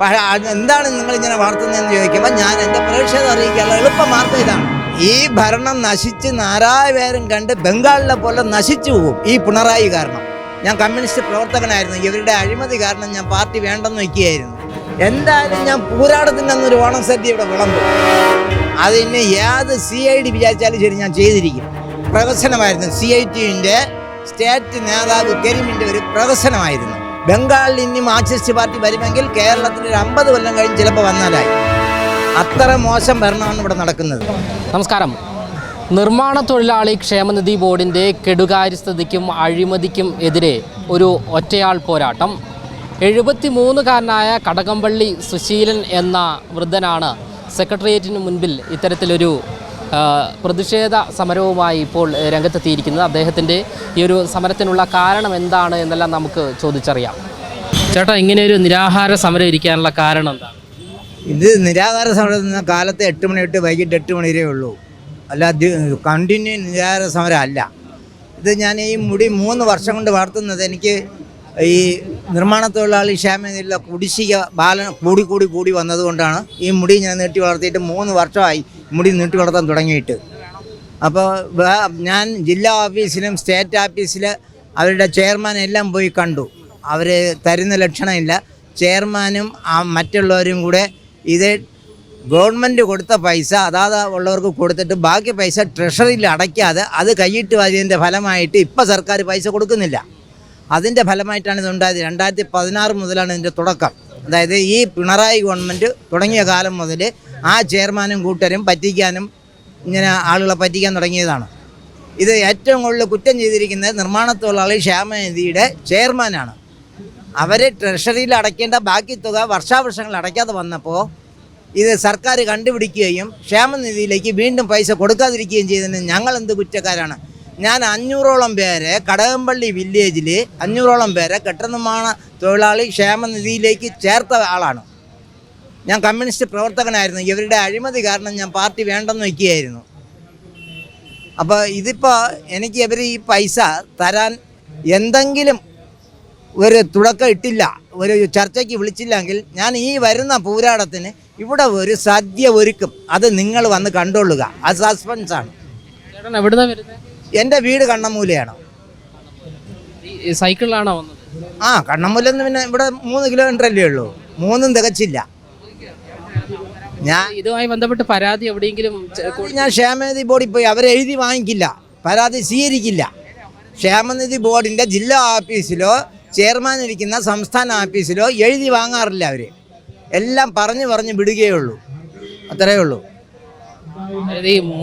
പക്ഷേ എന്താണ് നിങ്ങൾ ഇങ്ങനെ വളർത്തുന്നതെന്ന് ചോദിക്കുമ്പോൾ ഞാൻ എന്റെ പ്രേക്ഷകർ അറിയിക്കാനുള്ള എളുപ്പ മാർഗം ഇതാണ്. ഈ ഭരണം നശിച്ച് നാരായവേരം കണ്ട് ബംഗാളിലെ പോലെ നശിച്ചു പോകും. ഈ പിണറായി കാരണം. ഞാൻ കമ്മ്യൂണിസ്റ്റ് പ്രവർത്തകനായിരുന്നു. ഇവരുടെ അഴിമതി കാരണം ഞാൻ പാർട്ടി വേണ്ടെന്ന് വയ്ക്കുകയായിരുന്നു. എന്തായാലും ഞാൻ പൂരാടത്തിന്റെ അന്നൊരു ഓണം സദ്യ ഇവിടെ വിളമ്പും. അതിന് ഏത് സി ഐ ഡി വിചാരിച്ചാലും ശരി ഞാൻ ചെയ്തിരിക്കും. പ്രവസനമായിരുന്നു സി ഐ ടിന്റെ സ്റ്റേറ്റ് നേതാവ് കരിമിന്റെ ഒരു പ്രഹസനമായിരുന്നു. ബംഗാളിൽ ഇനി മാർക്സിസ്റ്റ് പാർട്ടി വരുമെങ്കിൽ കേരളത്തിൽ ഒരു അമ്പത് കൊല്ലം കഴിഞ്ഞ് ചിലപ്പോൾ വന്നാലായി. അത്ര മോശം ഭരണമാണ് ഇവിടെ നടക്കുന്നത്. നമസ്കാരം. നിർമ്മാണ തൊഴിലാളി ക്ഷേമനിധി ബോർഡിന്റെ കെടുകാര്യസ്ഥതയ്ക്കും അഴിമതിക്കും എതിരെ ഒരു ഒറ്റയാൾ പോരാട്ടം. എഴുപത്തി മൂന്നുകാരനായ കടകംപള്ളി സുശീലൻ എന്ന വൃദ്ധനാണ് സെക്രട്ടേറിയറ്റിന് മുൻപിൽ ഇത്തരത്തിലൊരു പ്രതിഷേധ സമരവുമായി ഇപ്പോൾ രംഗത്തെത്തിയിരിക്കുന്നത്. അദ്ദേഹത്തിന്റെ ഈ ഒരു സമരത്തിനുള്ള കാരണം എന്താണ് എന്നെല്ലാം നമുക്ക് ചോദിച്ചറിയാം. ചേട്ടാ ഇങ്ങനെ ഒരു നിരാഹാര സമരം ഇരിക്കാനുള്ള കാരണം എന്താണ്? ഇത് നിരാഹാര സമരം കാലത്ത് എട്ട് മണി തൊട്ട് വൈകിട്ട് എട്ട് മണി വരെ ഉള്ളൂ. അല്ല കണ്ടിന്യൂ നിരാഹാര സമരം അല്ല ഇത് ഞാൻ ഈ മുടി മൂന്ന് വർഷം കൊണ്ട് വളർത്തുന്നത് എനിക്ക് ഈ നിർമ്മാണ തൊഴിലാളി ക്ഷേമനിധിയിലെ കുടിശ്ശിക ബാലൻ കൂടി കൂടി കൂടി വന്നതുകൊണ്ടാണ് ഈ മുടി ഞാൻ നീട്ടി വളർത്തിയിട്ട് മൂന്ന് വർഷമായി മുടി നീട്ടി വളർത്താൻ തുടങ്ങിയിട്ട്. അപ്പോൾ ഞാൻ ജില്ലാ ഓഫീസിലും സ്റ്റേറ്റ് ഓഫീസിൽ അവരുടെ ചെയർമാൻ എല്ലാം പോയി കണ്ടു. അവർ തരുന്ന ലക്ഷണമില്ല. ചെയർമാനും മറ്റുള്ളവരും കൂടെ ഇത് ഗവൺമെന്റ് കൊടുത്ത പൈസ അതാത് ഉള്ളവർക്ക് കൊടുത്തിട്ട് ബാക്കി പൈസ ട്രഷറിയിൽ അടയ്ക്കാതെ അത് കൈയിട്ട് വരിയതിന്റെ ഫലമായിട്ട് ഇപ്പോൾ സർക്കാർ പൈസ കൊടുക്കുന്നില്ല. അതിന്റെ ഫലമായിട്ടാണ് ഇതുണ്ടായത്. രണ്ടായിരത്തി പതിനാറ് മുതലാണ് ഇതിന്റെ തുടക്കം. അതായത് ഈ പിണറായി ഗവൺമെന്റ് തുടങ്ങിയ കാലം മുതൽ ആ ചെയർമാനും കൂട്ടരും പറ്റിക്കാനും ഇങ്ങനെ ആളുകളെ പറ്റിക്കാൻ തുടങ്ങിയതാണ്. ഇത് ഏറ്റവും കൂടുതൽ കുറ്റം ചെയ്തിരിക്കുന്നത് നിർമ്മാണ തൊഴിലാളി ക്ഷേമനിധിയുടെ ചെയർമാനാണ്. അവർ ട്രഷറിയിൽ അടയ്ക്കേണ്ട ബാക്കി തുക വർഷാവർഷങ്ങൾ അടയ്ക്കാതെ വന്നപ്പോൾ ഇത് സർക്കാർ കണ്ടുപിടിക്കുകയും ക്ഷേമനിധിയിലേക്ക് വീണ്ടും പൈസ കൊടുക്കാതിരിക്കുകയും ചെയ്തതിന് ഞങ്ങൾ എന്ത് കുറ്റക്കാരാണ്? ഞാൻ അഞ്ഞൂറോളം പേരെ കടകംപള്ളി വില്ലേജിൽ അഞ്ഞൂറോളം പേരെ കെട്ടനിർമ്മാണ തൊഴിലാളി ക്ഷേമനിധിയിലേക്ക് ചേർത്ത ആളാണ്. ഞാൻ കമ്മ്യൂണിസ്റ്റ് പ്രവർത്തകനായിരുന്നു. ഇവരുടെ അഴിമതി കാരണം ഞാൻ പാർട്ടി വേണ്ടെന്ന് വയ്ക്കുകയായിരുന്നു. അപ്പോൾ ഇതിപ്പോൾ എനിക്ക് ഇവർ ഈ പൈസ തരാൻ എന്തെങ്കിലും ഒരു തുടക്കം ഇട്ടില്ല. ഒരു ചർച്ചയ്ക്ക് വിളിച്ചില്ലെങ്കിൽ ഞാൻ ഈ വരുന്ന പൂരാടത്തിന് ഇവിടെ ഒരു സദ്യ ഒരുക്കും. അത് നിങ്ങൾ വന്ന് കണ്ടോളുക. അത് സസ്പെൻസാണ് ചേട്ടൻ എവിടുന്നാ വരുന്നത് എന്റെ വീട് കണ്ണമ്മൂലയാണ് ഈ സൈക്കിളിലാണോ വന്നത്? ആ കണ്ണമൂലെന്ന് പിന്നെ ഇവിടെ മൂന്ന് കിലോമീറ്റർ അല്ലേ ഉള്ളൂ. മൂന്നും തികച്ചില്ല. ഞാൻ ഇതുമായി ബന്ധപ്പെട്ട് പരാതി എവിടെയെങ്കിലും ചെ- ഞാൻ ക്ഷേമനിധി ബോർഡിൽ പോയി. അവരെഴുതി വാങ്ങിക്കില്ല. പരാതി സ്വീകരിക്കില്ല. ക്ഷേമനിധി ബോർഡിന്റെ ജില്ലാ ഓഫീസിലോ ചെയർമാൻ ഇരിക്കുന്ന സംസ്ഥാന ഓഫീസിലോ എഴുതി വാങ്ങാറില്ല അവർ എല്ലാം പറഞ്ഞു പറഞ്ഞ് വിടുകയുള്ളൂ അത്രയേ ഉള്ളൂ.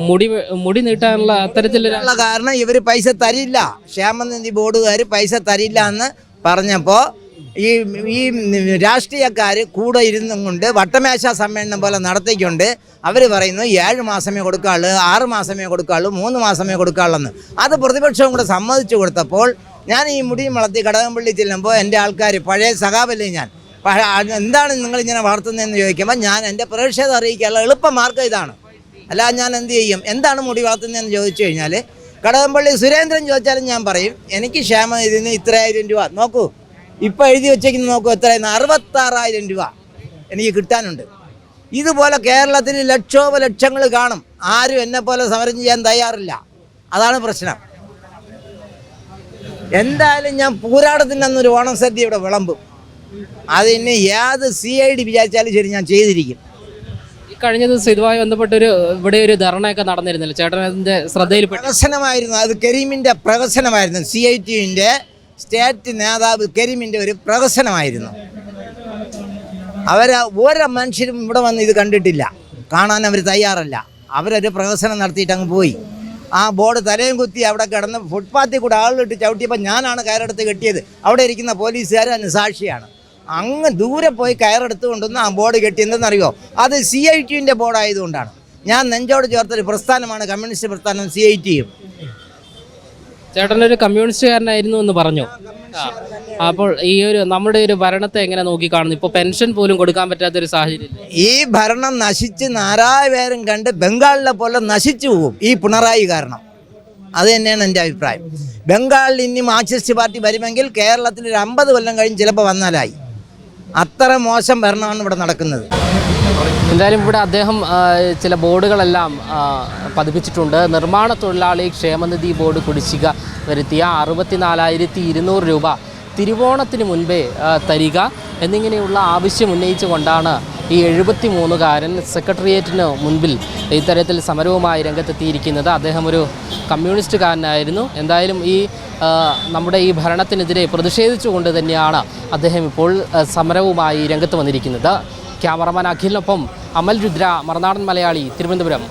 മുടി മുടി നീട്ടാനുള്ള അത്തരത്തിലുള്ള കാരണം ഇവർ പൈസ തരില്ല. ക്ഷേമനിധി ബോർഡുകാർ പൈസ തരില്ല എന്ന് പറഞ്ഞപ്പോൾ ഈ ഈ രാഷ്ട്രീയക്കാർ കൂടെ ഇരുന്നും കൊണ്ട് വട്ടമേശ സമ്മേളനം പോലെ നടത്തിക്കൊണ്ട് അവർ പറയുന്നു ഏഴ് മാസമേ കൊടുക്കാള്ളൂ ആറ് മാസമേ കൊടുക്കാള്ളൂ മൂന്ന് മാസമേ കൊടുക്കാളെന്ന്. അത് പ്രതിപക്ഷവും കൂടെ സമ്മതിച്ചു കൊടുത്തപ്പോൾ ഞാൻ ഈ മുടിയും വളർത്തി കടകംപള്ളി ചെല്ലുമ്പോൾ എന്റെ ആൾക്കാർ പഴയ സഖാവല്ലേ ഞാൻ? എന്താണ് നിങ്ങൾ ഇങ്ങനെ വളർത്തുന്നതെന്ന് ചോദിക്കുമ്പോൾ ഞാൻ എന്റെ പ്രതിഷേധം അറിയിക്കാനുള്ള എളുപ്പ മാർഗം ഇതാണ്. അല്ല ഞാൻ എന്ത് ചെയ്യും? എന്താണ് മുടി വളർത്തുന്നതെന്ന് ചോദിച്ചു കഴിഞ്ഞാൽ കടകംപള്ളി സുരേന്ദ്രൻ ചോദിച്ചാലും ഞാൻ പറയും എനിക്ക് ക്ഷേമം ഇതിന് ഇത്രയായിരം രൂപ. നോക്കൂ ഇപ്പോൾ എഴുതി വെച്ചേക്കുന്നത് നോക്കൂ എത്രയെന്ന് അറുപത്താറായിരം രൂപ എനിക്ക് കിട്ടാനുണ്ട്. ഇതുപോലെ കേരളത്തിൽ ലക്ഷോപലക്ഷങ്ങൾ കാണും. ആരും എന്നെ പോലെ സമരം ചെയ്യാൻ തയ്യാറില്ല. അതാണ് പ്രശ്നം. എന്തായാലും ഞാൻ പൂരാടത്തിന്റെ അന്നൊരു ഓണം സദ്യ ഇവിടെ വിളമ്പും. അതിന് ഏത് സി ഐ ഡി വിചാരിച്ചാലും ശരി ഞാൻ ചെയ്തിരിക്കും. കഴിഞ്ഞ ദിവസം ഇതുമായി ബന്ധപ്പെട്ടൊരു ഇവിടെ ഒരു ധർണയൊക്കെ നടന്നിരുന്നില്ല. ചേട്ടൻ ശ്രദ്ധയിൽപ്പെട്ടു. പ്രഹസനമായിരുന്നു. അത് കരീമിന്റെ പ്രഹസനമായിരുന്നു. സി ഐ ടിന്റെ സ്റ്റേറ്റ് നേതാവ് കരീമിന്റെ ഒരു പ്രഹസനമായിരുന്നു. അവർ ഓരോ മനുഷ്യരും ഇവിടെ വന്ന് ഇത് കണ്ടിട്ടില്ല. കാണാൻ അവർ തയ്യാറല്ല. അവരൊരു പ്രഹസനം നടത്തിയിട്ട് അങ്ങ് പോയി. ആ ബോർഡ് തലയും കുത്തി അവിടെ കിടന്ന് ഫുട്പാത്തിൽ കൂടെ ആളിലിട്ട് ചവിട്ടിയപ്പോൾ ഞാനാണ് കയറെടുത്ത് കെട്ടിയത്. അവിടെ ഇരിക്കുന്ന പോലീസുകാർ അതിന് സാക്ഷിയാണ്. അങ്ങ് ദൂരെ പോയി കയറെടുത്ത് കൊണ്ടുവന്ന് ആ ബോർഡ് കെട്ടിയെന്തെന്നറിയോ? അത് സി ഐ ടിന്റെ ബോർഡായതുകൊണ്ടാണ്. ഞാൻ നെഞ്ചോട് ചേർത്തൊരു പ്രസ്ഥാനമാണ് കമ്മ്യൂണിസ്റ്റ് പ്രസ്ഥാനം സി ഐ ടിയും ചേട്ടനൊരു കമ്മ്യൂണിസ്റ്റുകാരനായിരുന്നു എന്ന് പറഞ്ഞു. അപ്പോൾ ഈ ഒരു നമ്മുടെ ഒരു ഭരണത്തെ എങ്ങനെ നോക്കി കാണുന്നു? ഇപ്പോൾ പെൻഷൻ പോലും കൊടുക്കാൻ പറ്റാത്ത ഒരു സാഹചര്യം ഈ ഭരണം നശിച്ച് നാരായവേരം കണ്ട് ബംഗാളിലെ പോലെ നശിച്ചു പോകും ഈ പിണറായി കാരണം. അത് തന്നെയാണ് എന്റെ അഭിപ്രായം. ബംഗാളിൽ ഇനി മാർക്സിസ്റ്റ് പാർട്ടി വരുമെങ്കിൽ കേരളത്തിൽ ഒരു അമ്പത് കൊല്ലം കഴിഞ്ഞ് ചിലപ്പോൾ വന്നാലായി. അത്ര മോശം ഭരണമാണ് ഇവിടെ നടക്കുന്നത്. എന്തായാലും ഇവിടെ അദ്ദേഹം ചില ബോർഡുകളെല്ലാം പതിപ്പിച്ചിട്ടുണ്ട്. നിർമ്മാണ തൊഴിലാളി ക്ഷേമനിധി ബോർഡ് കുടിശ്ശിക വരുത്തിയ അറുപത്തിനാലായിരത്തി ഇരുന്നൂറ് രൂപ തിരുവോണത്തിന് മുൻപേ തരിക എന്നിങ്ങനെയുള്ള ആവശ്യം ഉന്നയിച്ചുകൊണ്ടാണ് ഈ എഴുപത്തി മൂന്നുകാരൻ സെക്രട്ടേറിയറ്റിന് മുൻപിൽ ഇത്തരത്തിൽ സമരവുമായി രംഗത്തെത്തിയിരിക്കുന്നത്. അദ്ദേഹം ഒരു കമ്മ്യൂണിസ്റ്റുകാരനായിരുന്നു. എന്തായാലും ഈ നമ്മുടെ ഈ ഭരണത്തിനെതിരെ പ്രതിഷേധിച്ചുകൊണ്ട് തന്നെയാണ് അദ്ദേഹം ഇപ്പോൾ സമരവുമായി രംഗത്ത് വന്നിരിക്കുന്നത്. ക്യാമറമാൻ അഖിലിനൊപ്പം അമൽ രുദ്ര മറുനാടൻ മലയാളി തിരുവനന്തപുരം.